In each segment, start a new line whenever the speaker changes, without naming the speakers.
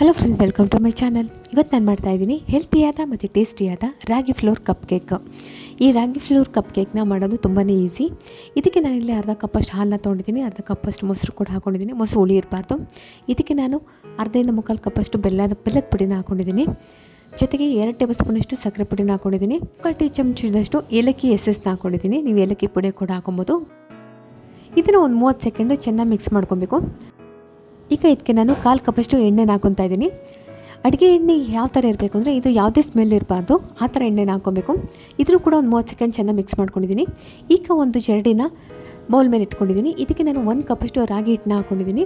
Hello friends welcome to my channel ಇವತ್ತು ನಾನು ಮಾಡ್ತಾ ಇದ್ದೀನಿ ಹೆಲ್ತಿಯಾದ ಮತ್ತು ಟೇಸ್ಟಿಯಾದ ರಾಗಿ ಫ್ಲೋರ್ ಕಪ್ ಕೇಕ್ ಈ ರಾಗಿ ಫ್ಲೋರ್ ಕಪ್ ಕೇಕ್ನ ಮಾಡೋದು ತುಂಬಾ ಈಸಿ ಇದಕ್ಕೆ ನಾನು ಇಲ್ಲಿ ಅರ್ಧ ಕಪ್ಪಷ್ಟು ಹಾಲನ್ನ ತೊಗೊಂಡಿದ್ದೀನಿ, ಅರ್ಧ ಕಪ್ಪಷ್ಟು ಮೊಸರು ಕೂಡ ಹಾಕೊಂಡಿದ್ದೀನಿ. ಮೊಸರು ಹುಳಿ ಇರಬಾರ್ದು. ಇದಕ್ಕೆ ನಾನು ಅರ್ಧದಿಂದ ಮುಕ್ಕಾಲು ಕಪ್ಪಷ್ಟು ಬೆಲ್ಲ, ಬೆಲ್ಲದ ಪುಡಿನ ಹಾಕೊಂಡಿದ್ದೀನಿ. ಜೊತೆಗೆ ಎರಡು ಟೇಬಲ್ ಸ್ಪೂನಷ್ಟು ಸಕ್ಕರೆ ಪುಡಿನ ಹಾಕೊಂಡಿದ್ದೀನಿ. ಮುಕ್ಕಾಲು ಟೀ ಚಮಚದಷ್ಟು ಏಲಕ್ಕಿ ಎಸೆಸ್ನ ಹಾಕೊಂಡಿದ್ದೀನಿ. ನೀವು ಏಲಕ್ಕಿ ಪುಡಿ ಕೂಡ ಹಾಕೊಬೋದು. ಇದನ್ನು ಒಂದು ಮೂವತ್ತು ಸೆಕೆಂಡು ಚೆನ್ನಾಗಿ ಮಿಕ್ಸ್ ಮಾಡ್ಕೊಬೇಕು. ಈಗ ಇದಕ್ಕೆ ನಾನು ಕಾಲು ಕಪ್ಪಷ್ಟು ಎಣ್ಣೆನ ಹಾಕೊತಾ ಇದ್ದೀನಿ. ಅಡುಗೆ ಎಣ್ಣೆ ಯಾವ ಥರ ಇರಬೇಕು ಅಂದರೆ ಇದು ಯಾವುದೇ ಸ್ಮೆಲ್ ಇರಬಾರ್ದು, ಆ ಥರ ಎಣ್ಣೆನ ಹಾಕ್ಕೊಬೇಕು ಇದನ್ನು ಕೂಡ ಒಂದು ಮೂವತ್ತು ಸೆಕೆಂಡ್ ಚೆನ್ನಾಗಿ ಮಿಕ್ಸ್ ಮಾಡ್ಕೊಂಡಿದ್ದೀನಿ. ಈಗ ಒಂದು ಜರಡಿನ ಬೌಲ್ ಮೇಲೆ ಇಟ್ಕೊಂಡಿದ್ದೀನಿ. ಇದಕ್ಕೆ ನಾನು ಒಂದು ಕಪ್ಪಷ್ಟು ರಾಗಿ ಹಿಟ್ಟನ್ನ ಹಾಕ್ಕೊಂಡಿದ್ದೀನಿ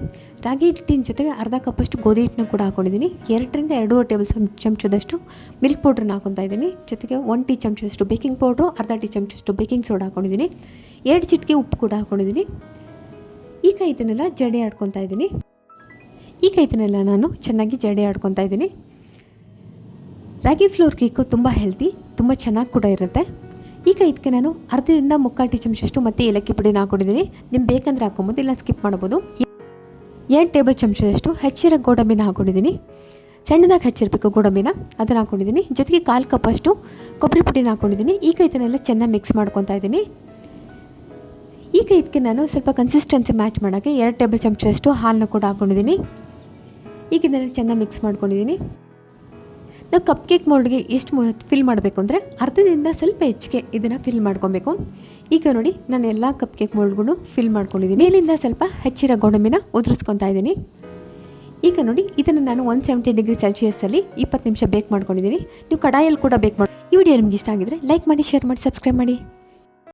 ರಾಗಿ ಹಿಟ್ಟಿನ ಜೊತೆಗೆ ಅರ್ಧ ಕಪ್ಪಷ್ಟು ಗೋಧಿ ಹಿಟ್ಟನ್ನ ಕೂಡ ಹಾಕ್ಕೊಂಡಿದ್ದೀನಿ ಎರಡರಿಂದ ಎರಡೂವರೆ ಟೇಬಲ್ ಚಮಚದಷ್ಟು ಮಿಲ್ಕ್ ಪೌಡ್ರನ್ನ ಹಾಕೊತಾ ಇದ್ದೀನಿ. ಜೊತೆಗೆ ಒನ್ ಟೀ ಚಮಚದಷ್ಟು ಬೇಕಿಂಗ್ ಪೌಡ್ರು ಅರ್ಧ ಟೀ ಚಮಚದಷ್ಟು ಬೇಕಿಂಗ್ ಸೋಡಾ ಹಾಕ್ಕೊಂಡಿದ್ದೀನಿ ಎರಡು ಚಿಟಿಕೆ ಉಪ್ಪು ಕೂಡ ಹಾಕ್ಕೊಂಡಿದ್ದೀನಿ ಈಗ ಇದನ್ನೆಲ್ಲ ಜಡೆ ಆಡ್ಕೊತಾ ಇದ್ದೀನಿ. ಈಗ ಇದನ್ನೆಲ್ಲ ನಾನು ಚೆನ್ನಾಗಿ ಜಡೆ ಆಡ್ಕೊತಾ ಇದ್ದೀನಿ. ರಾಗಿ ಫ್ಲೋರ್ ಕೇಕು ತುಂಬ ಹೆಲ್ತಿ ತುಂಬ ಚೆನ್ನಾಗಿ ಕೂಡ ಇರುತ್ತೆ. ಈಗ ಇದಕ್ಕೆ ನಾನು ಅರ್ಧದಿಂದ ಮುಕ್ಕಾಲು ಟೀ ಚಮಚಷ್ಟು ಮತ್ತು ಏಲಕ್ಕಿ ಪುಡಿನ ಹಾಕೊಂಡಿದ್ದೀನಿ. ನಿಮ್ಗೆ ಬೇಕಂದ್ರೆ ಹಾಕೊಬೋದು ಇಲ್ಲ ಸ್ಕಿಪ್ ಮಾಡ್ಬೋದು. ಎರಡು ಟೇಬಲ್ ಚಮಚದಷ್ಟು ಹೆಚ್ಚಿರೋ ಗೋಡಂಬಿನ ಹಾಕೊಂಡಿದ್ದೀನಿ. ಸಣ್ಣದಾಗಿ ಹಚ್ಚಿರಬೇಕು ಗೋಡಂಬಿನ, ಅದನ್ನು ಹಾಕೊಂಡಿದ್ದೀನಿ. ಜೊತೆಗೆ ಕಾಲು ಕಪ್ಪಷ್ಟು ಕೊಬ್ಬರಿ ಪುಡಿನ ಹಾಕೊಂಡಿದ್ದೀನಿ. ಈಗ ಇದನ್ನೆಲ್ಲ ಚೆನ್ನಾಗಿ ಮಿಕ್ಸ್ ಮಾಡ್ಕೊತಾ ಇದ್ದೀನಿ. ಈಗ ಇದಕ್ಕೆ ನಾನು ಸ್ವಲ್ಪ ಕನ್ಸಿಸ್ಟೆನ್ಸಿ ಮ್ಯಾಚ್ ಮಾಡೋಕ್ಕೆ ಎರಡು ಟೇಬಲ್ ಚಮಚದಷ್ಟು ಹಾಲನ್ನ ಕೂಡ ಹಾಕ್ಕೊಂಡಿದ್ದೀನಿ ಈಗ ಇದನ್ನು ಚೆನ್ನಾಗಿ ಮಿಕ್ಸ್ ಮಾಡ್ಕೊಂಡಿದ್ದೀನಿ ನಾವು ಕಪ್ ಕೇಕ್ ಮೋಲ್ಡ್ಗೆ ಎಷ್ಟು ಫಿಲ್ ಮಾಡಬೇಕು ಅಂದರೆ ಅರ್ಧದಿಂದ ಸ್ವಲ್ಪ ಹೆಚ್ಚಿಗೆ ಇದನ್ನು ಫಿಲ್ ಮಾಡ್ಕೊಬೇಕು. ಈಗ ನೋಡಿ, ನಾನು ಎಲ್ಲ ಕಪ್ ಕೇಕ್ ಮೋಲ್ಡ್ಗೂ ಫಿಲ್ ಮಾಡ್ಕೊಂಡಿದ್ದೀನಿ ಮೇಲಿಂದ ಸ್ವಲ್ಪ ಹೆಚ್ಚಿರೋ ಗೋಡಂಬಿನ ಉದುರಿಸ್ಕೊತಾ ಇದ್ದೀನಿ ಈಗ ನೋಡಿ, ಇದನ್ನು ನಾನು ಒನ್ ಸೆವೆಂಟಿ ಡಿಗ್ರಿ ಸೆಲ್ಸಿಯಸ್ಸಲ್ಲಿ ಇಪ್ಪತ್ತು ನಿಮಿಷ ಬೇಕ್ ಮಾಡ್ಕೊಂಡಿದ್ದೀನಿ ನೀವು ಕಡಾಯಲ್ಲಿ ಕೂಡ ಬೇಕ್ ಮಾಡಿ ಈ ವಿಡಿಯೋ ನಿಮ್ಗೆ ಇಷ್ಟ ಆಗಿದ್ರೆ ಲೈಕ್ ಮಾಡಿ ಶೇರ್ ಮಾಡಿ ಸಬ್ಸ್ಕ್ರೈಬ್ ಮಾಡಿ.